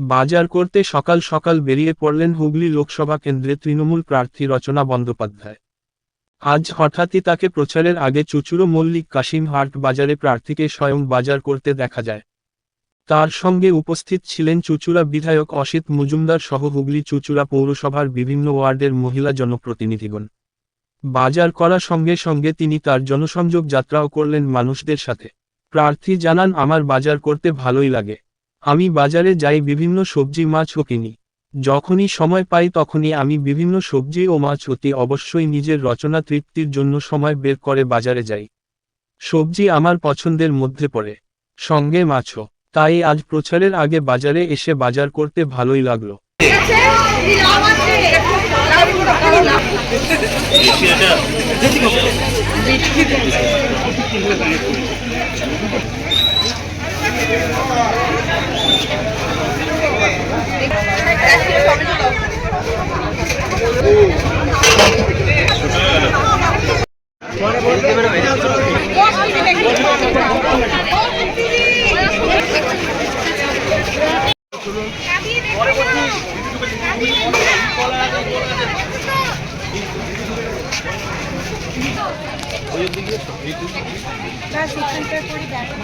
বাজার করতে সকাল সকাল বেরিয়ে পড়লেন হুগলি লোকসভা কেন্দ্রে তৃণমূল প্রার্থী রচনা বন্দ্যোপাধ্যায়। আজ হঠাৎই তাকে প্রচারের আগে চুচুড়ো মল্লিক কাশিম হাট বাজারে প্রার্থীকে স্বয়ং বাজার করতে দেখা যায়। তার সঙ্গে উপস্থিত ছিলেন চুচুড়া বিধায়ক অসিত মজুমদার সহ হুগলি চুচুড়া পৌরসভার বিভিন্ন ওয়ার্ডের মহিলা জনপ্রতিনিধিগণ। বাজার করার সঙ্গে সঙ্গে তিনি তার জনসংযোগ যাত্রাও করলেন মানুষদের সাথে। প্রার্থী জানান, আমার বাজার করতে ভালোই লাগে। আমি বাজারে যাই বিভিন্ন সবজি মাছও কিনি। যখনই সময় পাই তখনই আমি বিভিন্ন সবজি ও মাছ অতি অবশ্যই নিজের রচনা তৃপ্তির জন্য সময় বের করে বাজারে যাই। সবজি আমার পছন্দের মধ্যে পড়ে। সঙ্গে মাছও। তাই আজ প্রচারের আগে বাজারে এসে বাজার করতে ভালোই লাগল। না সেখানটা করে দেখো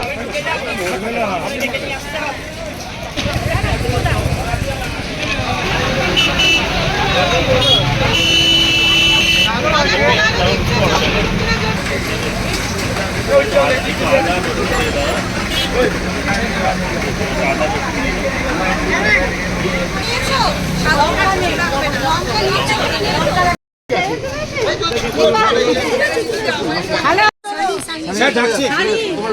হ্যালো। হ্যাঁ,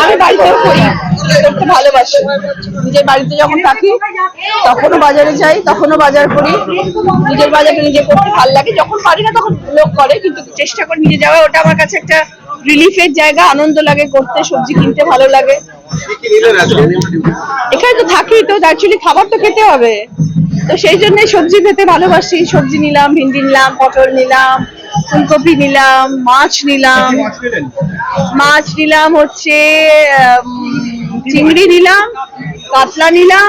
আমি বাড়িতেও করি। করতে ভালোবাসি। নিজের বাড়িতে যখন থাকি, তখনও বাজারে যাই, তখনও বাজার করি। নিজের বাজারটা নিজে করতে ভালো লাগে। যখন পারি না তখন লোক করে, কিন্তু চেষ্টা করে নিজে যাওয়া, ওটা আমার কাছে একটা রিলিফের জায়গা আনন্দ লাগে করতে সবজি কিনতে ভালো লাগে। এখানে তো থাকি তো অ্যাকচুয়ালি খাবার তো খেতে হবে। তো সেই জন্য সবজি খেতে ভালোবাসি। সবজি নিলাম ভিন্ডি নিলাম পটল নিলাম ফুলকপি নিলাম মাছ নিলাম। মাছ নিলাম হচ্ছে চিংড়ি নিলাম কাতলা নিলাম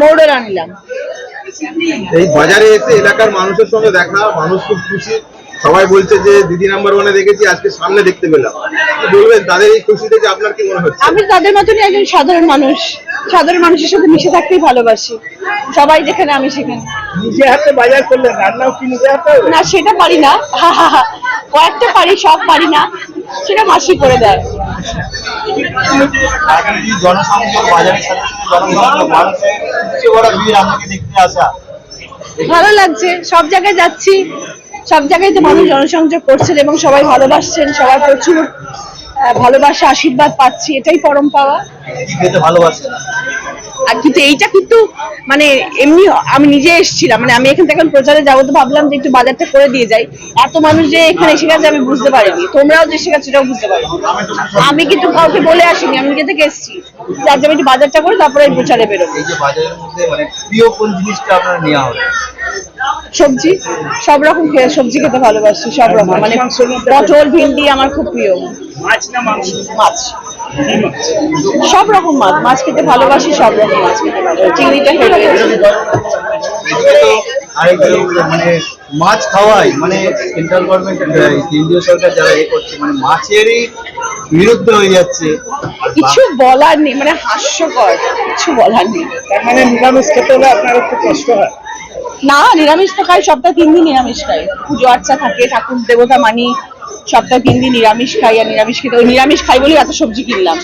মৌরলা নিলাম। এই বাজারে এসে এলাকার মানুষের সঙ্গে দেখা মানুষ খুব খুশি। সবাই বলছে যে দিদি নাম্বার ওয়ানে দেখেছি আজকে সামনে দেখতে পেলাম। বলবেন তাদের এই খুশি থেকে আপনার কি মনে হচ্ছে? আমি তাদের মতনই একজন সাধারণ মানুষ। সাধারণ মানুষের সাথে মিশে থাকতেই ভালোবাসি। সবাই যেখানে আমি সেখানে। নিজে হাতে বাজার করলেন রান্নাও কি নিজে হাতে না সেটা পারি না। কয়েকটা পারি সব পারি না। সেটা মাসি করে দেয়। জনসংযোগ বাজারের সাথে সাথে জনসংযোগ মানুষের বড় ভিড় আপনাকে দেখতে আসা। ভালো লাগছে। সব জায়গায় যাচ্ছি। সব জায়গায় তো মানুষ জনসংযোগ করছেন এবং সবাই ভালোবাসছেন সবাই প্রচুর ভালোবাসা আশীর্বাদ পাচ্ছি এটাই পরম পাওয়া। ভালোবাসেন আর কিন্তু এইটা কিন্তু মানে এমনি আমি নিজে এসেছিলাম মানে আমি এখান থেকে প্রচারে যাব তো ভাবলাম যে একটু বাজারটা করে দিয়ে যাই। এত মানুষ যে এখানে এসে গেছে আমি বুঝতে পারিনি। তোমরাও যে এসে গেছো সেটাও বুঝতে পারি। আমি কিন্তু কাউকে বলে আসিনি আমি নিজে থেকে এসেছি। যে আজ আমি একটু বাজারটা করে তারপরে প্রচারে বেরোবো। এই যে বাজারের মধ্যে মানে প্রিয় কোন জিনিসটা আপনার নেওয়া হবে? সবজি? সব রকম খেয়ে সবজি খেতে ভালোবাসি সব রকম। মানে পটল ভিন্ডি আমার খুব প্রিয়। মাছ না মাংস? মাছ। সব রকম মাছ। মাছ খেতে ভালোবাসি সব রকম মাছ খেতে ভালোবাসি। চিংড়িটা মানে মাছ খাওয়াই মানে সেন্ট্রাল গভর্নমেন্ট কেন্দ্রীয় সরকার যারা এ করছে মানে মাছেরই বিরুদ্ধে হয়ে যাচ্ছে। কিছু বলার নেই মানে হাস্যকর কিছু বলার নেই। তার মানে নিরামিষ খেতে হলে আপনার একটু কষ্ট হয়। না নিরামিষ তো খাই সপ্তাহে তিন দিন নিরামিষ খাই। পুজো আর্চা থাকে ঠাকুর দেবতা মানি সপ্তাহে তিন দিন নিরামিষ খাই আর নিরামিষ খেতে নিরামিষ খাই বলে এত সবজি কিনলাম।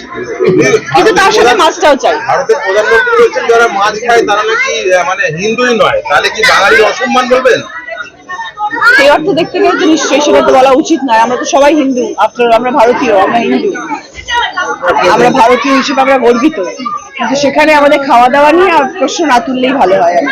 কিন্তু তার সাথে মাছটাও চাই। ভারতের প্রধানমন্ত্রী বলছেন যারা মাছ খায় তারা নাকি মানে হিন্দুই নয়। তাহলে কি বাঙালির অসম্মান বলবেন? সেই অর্থ দেখতে গেলে তো নিশ্চয়ই সেটা তো বলা উচিত নয়। আমরা তো সবাই হিন্দু। আফটার আমরা ভারতীয় আমরা হিন্দু। আমরা ভারতীয় হিসেবে আমরা গর্বিত। কিন্তু সেখানে আমাদের খাওয়া দাওয়া নিয়ে প্রশ্ন না তুললেই ভালো হয় আর।